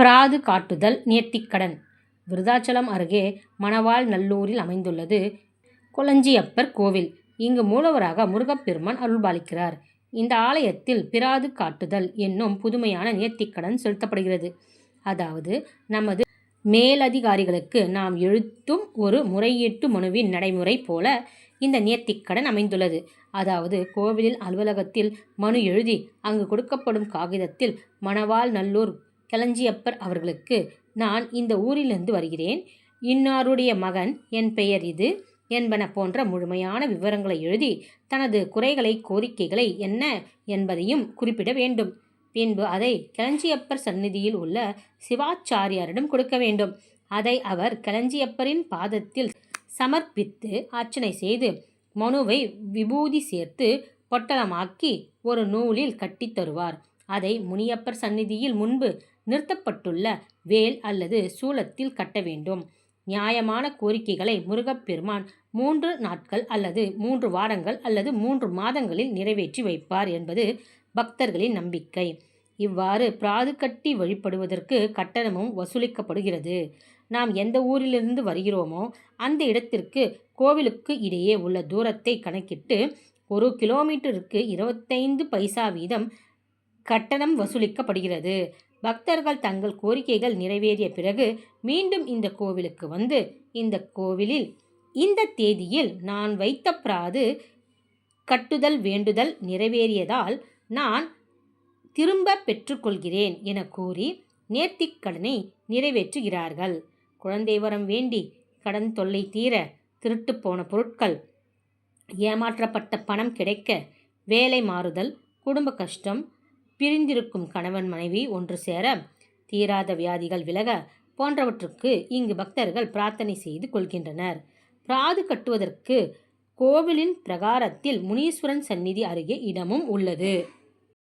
பிராது காட்டுதல் நேர்த்திக்கடன் விருதாச்சலம் அருகே மணவாள் நல்லூரில் அமைந்துள்ளது கொளஞ்சியப்பர் கோவில். இங்கு மூலவராக முருகப்பெருமான் அருள்பாலிக்கிறார். இந்த ஆலயத்தில் பிராது காட்டுதல் என்னும் புதுமையான நேர்த்திக்கடன் செலுத்தப்படுகிறது. அதாவது நமது மேலதிகாரிகளுக்கு நாம் எழுத்தும் ஒரு முறையீட்டு மனுவின் நடைமுறை போல இந்த நேர்த்திக்கடன் அமைந்துள்ளது. அதாவது கோவிலில் அலுவலகத்தில் மனு எழுதி அங்கு கொடுக்கப்படும் காகிதத்தில் மணவாள் நல்லூர் கெளஞ்சியப்பர் அவர்களுக்கு நான் இந்த ஊரிலிருந்து வருகிறேன். இன்னாருடைய மகன் என் பெயர் இது என்பன போன்ற முழுமையான விவரங்களை எழுதி தனது குறைகளை கோரிக்கைகளை என்ன என்பதையும் குறிப்பிட வேண்டும். பின்பு அதை கெளஞ்சியப்பர் சந்நிதியில் உள்ள சிவாச்சாரியாரிடம் கொடுக்க வேண்டும். அதை அவர் கெளஞ்சியப்பரின் பாதத்தில் சமர்ப்பித்து அர்ச்சனை செய்து மனுவை விபூதி சேர்த்து பொட்டலமாக்கி ஒரு நூலில் கட்டித் தருவார். அதை முனியப்பர் சந்நிதியில் முன்பு நிறுத்தப்பட்டுள்ள வேல் அல்லது சூலத்தில் கட்ட வேண்டும். நியாயமான கோரிக்கைகளை முருகப்பெருமான் மூன்று நாட்கள் அல்லது மூன்று வாரங்கள் அல்லது மூன்று மாதங்களில் நிறைவேற்றி வைப்பார் என்பது பக்தர்களின் நம்பிக்கை. இவ்வாறு பிராது கட்டி வழிபடுவதற்கு கட்டணமும் வசூலிக்கப்படுகிறது. நாம் எந்த ஊரிலிருந்து வருகிறோமோ அந்த இடத்திற்கு கோவிலுக்கு இடையே உள்ள தூரத்தை கணக்கிட்டு ஒரு கிலோமீட்டருக்கு இருபத்தைந்து பைசா வீதம் கட்டணம் வசூலிக்கப்படுகிறது. பக்தர்கள் தங்கள் கோரிக்கைகள் நிறைவேறிய பிறகு மீண்டும் இந்த கோவிலுக்கு வந்து இந்த கோவிலில் இந்த தேதியில் நான் வைத்த பிராது கட்டுதல் வேண்டுதல் நிறைவேறியதால் நான் திரும்ப பெற்றுக்கொள்கிறேன் என கூறி நேர்த்திக்கடனை நிறைவேற்றுகிறார்கள். குழந்தை வரம் வேண்டி கடன் தொல்லை தீர திருட்டு போன பொருட்கள் ஏமாற்றப்பட்ட பணம் கிடைக்க வேலை மாறுதல் குடும்ப கஷ்டம் பிரிந்திருக்கும் கணவன் மனைவி ஒன்று சேர தீராத வியாதிகள் விலக போன்றவற்றுக்கு இங்கு பக்தர்கள் பிரார்த்தனை செய்து கொள்கின்றனர். பிராது கட்டுவதற்கு கோவிலின் பிரகாரத்தில் முனீஸ்வரன் சந்நிதி அருகே இடமும் உள்ளது.